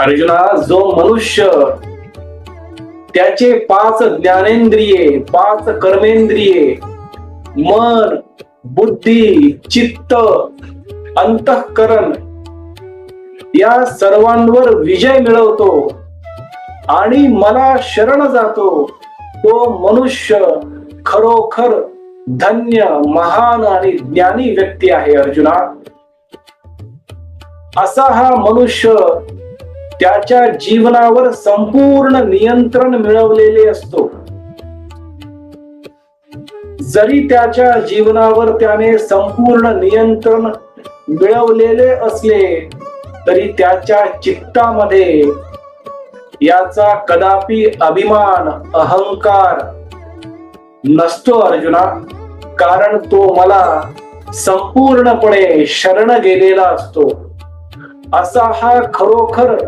अर्जुना जो मनुष्य त्याचे पाच ज्ञानेंद्रिये पाच कर्मेंद्रिये मन बुद्धी चित्त अंतःकरण या सर्वांवर विजय मिळवतो आणि मला शरण जातो तो मनुष्य खरोखर धन्य महान आणि ज्ञानी व्यक्ती आहे अर्जुना. असा हा मनुष्य त्याच्या जीवनावर संपूर्ण नियंत्रण मिळवलेले असतो. जरी त्याच्या जीवनावर त्याने संपूर्ण नियंत्रण मिळवलेले असले तरी त्याच्या चित्तामध्ये याचा कदापि अभिमान अहंकार नसतो अर्जुना. कारण तो मला संपूर्णपणे शरण गेलेला असतो. असा हा खरोखर